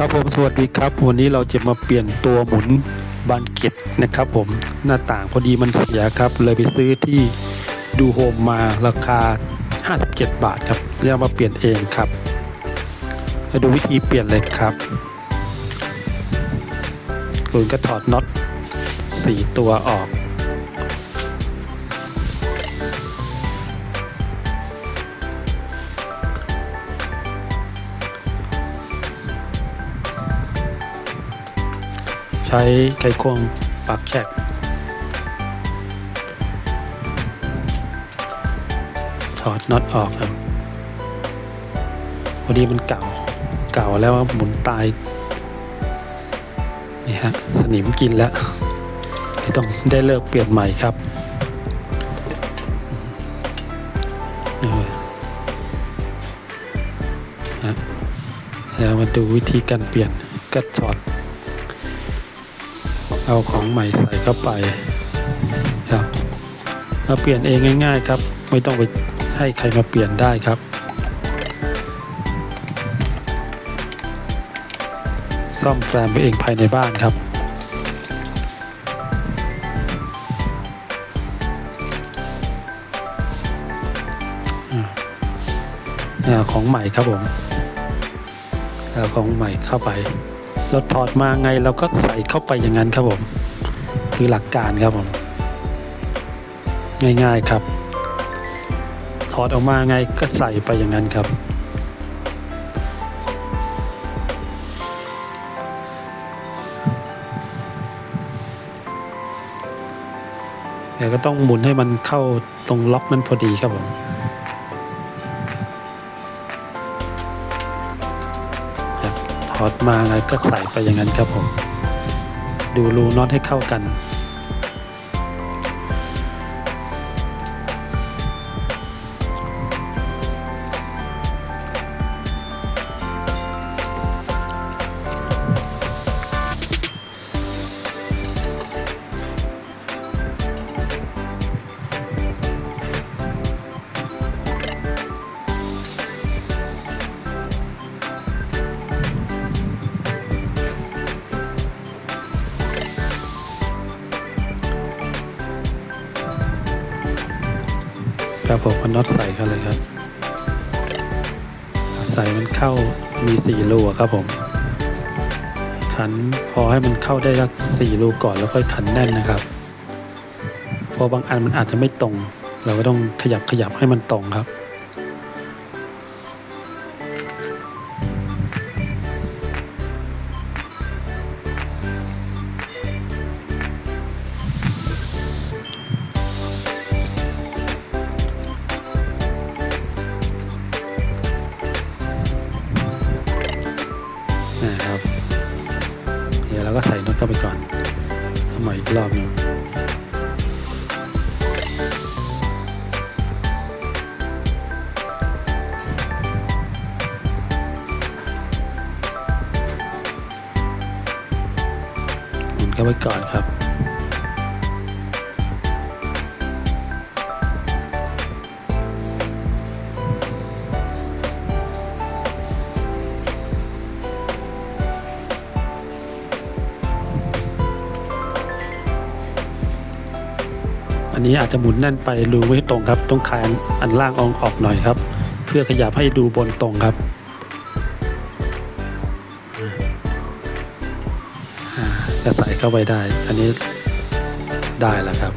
ครับผมสวัสดีครับ วันนี้เราจะมาเปลี่ยนตัวหมุนบานเกล็ดนะครับผมหน้าต่างพอดีมันเสียครับ เลยไปซื้อที่ดูโฮมมาราคา 57 บาทครับแล้วมาเปลี่ยนเองครับมาดูวิธีเปลี่ยนเลยครับคุณก็ถอดน็อต4ตัวออก ใช้ไขควงปากแฉกถอดน็อตออกครับพอดีมันเก่าเก่าแล้วหมุนตายนี่ฮะสนิมกินแล้วที่ต้องได้เลิกเปลี่ยนใหม่ครับเออฮะแล้วมาดูวิธีการเปลี่ยนก็ถอด เอาของใหม่ใส่เข้าไปครับเราเปลี่ยนเองง่าย ๆ ครับ ไม่ต้องไปให้ใครมาเปลี่ยนได้ครับ ซ่อมแซมไปเองภายในบ้านครับอ่าของใหม่ครับผมเอาของใหม่เข้าไป เราถอดมาไงเราก็ใส่เข้าไปอย่างนั้นครับผม คือหลักการครับผม ง่ายๆครับ ถอดออกมาไงก็ใส่ไปอย่างนั้นครับเดี๋ยวก็ต้องหมุนให้มันเข้าตรงล็อกนั้นพอดีครับผม ถอดมาไงก็ใส่ไปอย่างนั้นครับผม ดูรูน็อตให้เข้ากัน ครับผมเอาน็อตใส่เข้าเลยครับ ใส่มันเข้ามีสี่รูครับผม ขันพอให้มันเข้าได้สักสี่รูก่อนแล้วค่อยขันแน่นนะครับเพอบางอันมันอาจจะไม่ตรง เราก็ต้องขยับขยับให้มันตรงครับ ใหม่อีกรอบนึงหมุนเข้าไปก่อนครับ นนี้อาจจะหมุนแน่นไปรูไม่ตรงครับ ต้องคายอันอันล่างอองออกหน่อยครับ เพื่อขยับให้ดูบนตรงครับจะใส่เข้าไปได้ อันนี้ได้แล้วครับ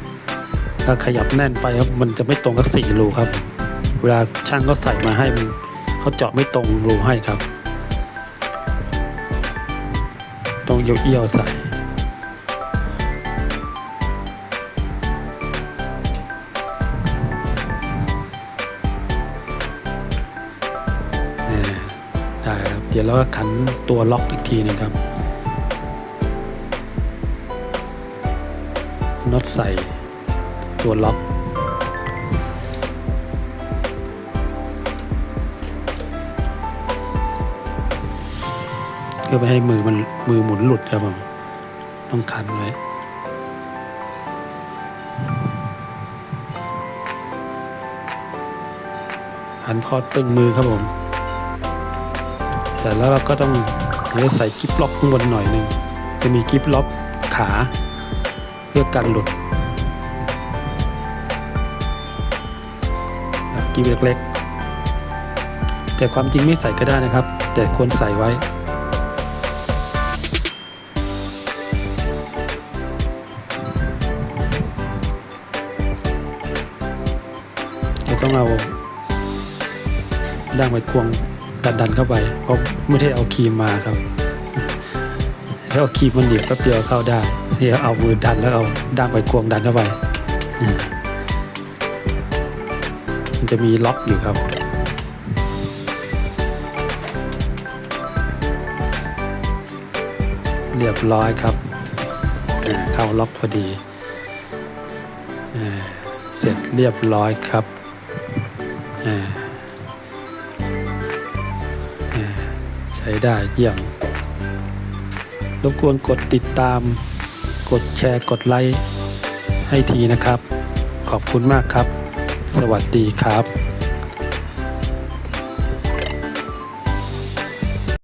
ถ้าขยับแน่นไปครับมันจะไม่ตรงกับสี่รูครับ เวลาช่างเขาใส่มาให้เขาเจาะไม่ตรงรูให้ครับ ต้องเอี้ยวใส่ เดี๋ยวเราก็ขันตัวล็อกอีกทีหนึงครับน็อตใส่ตัวล็อก เพื่อไม่ให้มือมันมือหมุนหลุดครับผมต้องขันไว้ขันพอตึงมือครับผม เสร็จแล้วเราก็ต้องเดี๋ยวใส่กิ๊บล็อกข้างบนหน่อยหนึ่งจะมีกิ๊บล็อกขาเพื่อกันหลุดกิ๊บเล็กๆแต่ความจริงไม่ใส่ก็ได้นะครับ แต่ควรใส่ไว้จะต้องเอาด้ามไม้ควง ดันดันเข้าไป เพราะไม่ได้เอาครีมมาครับถ้าเอาครีมมันเดียวก็เดียวเข้าได้เดี๋ยวเอามือดันแล้วเอาด้ามไม้ควงดันเข้าไปอืมมันจะมีล็อกอยู่ครับเรียบร้อยครับเข้าล็อกพอดีอ่าเสร็จเรียบร้อยครับ ช้ได้เยี่ยมรบกวนกดติดตาม กดแชร์กดไลค์ให้ทีนะครับ ขอบคุณมากครับ สวัสดีครับ